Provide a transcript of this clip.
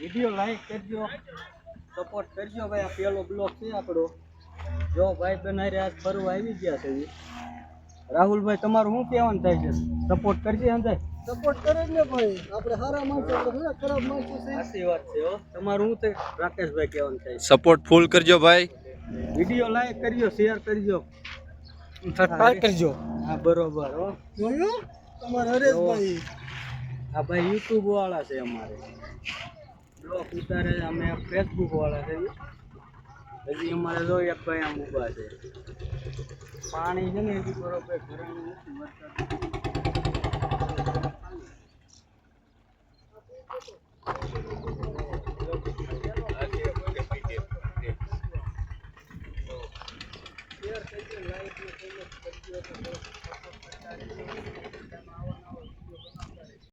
Video like કરજો. Support કરજો ભાઈ, આ પેલો બ્લોક છે આપણો. જો ભાઈ બનાવી રહ્યા ફરવા આવી ગયા છે. રાહુલભાઈ, તમારું શું કહેવાનું થાય છે? સપોર્ટ કરજે અંદર સપોર્ટ કરે જ ને ભાઈ. આપણે સારા માણસો થોડા ખરાબ માણસો છે? સાચી વાત છે હો. તમારું શું તે રાકેશભાઈ કહેવાનું થાય સપોર્ટ ફૂલ કરજો ભાઈ. વીડિયો લાઈક કરજો શેર કરજો. સબસ્ક્રાઇબ કરજો. હા બરોબર હો. જોયું તમારે હરેશભાઈ. આ ભાઈ યુટ્યુબ વાળા છે અમારે. બ્લોગ ઉતારે અમે ફેસબુક વાળા છે. હજી અમારે જો એક ભાઈ આમ ઊભા છે. પાણી છે ને હજી બરોબર ઘરે નથી વરસાદ શેર કરજો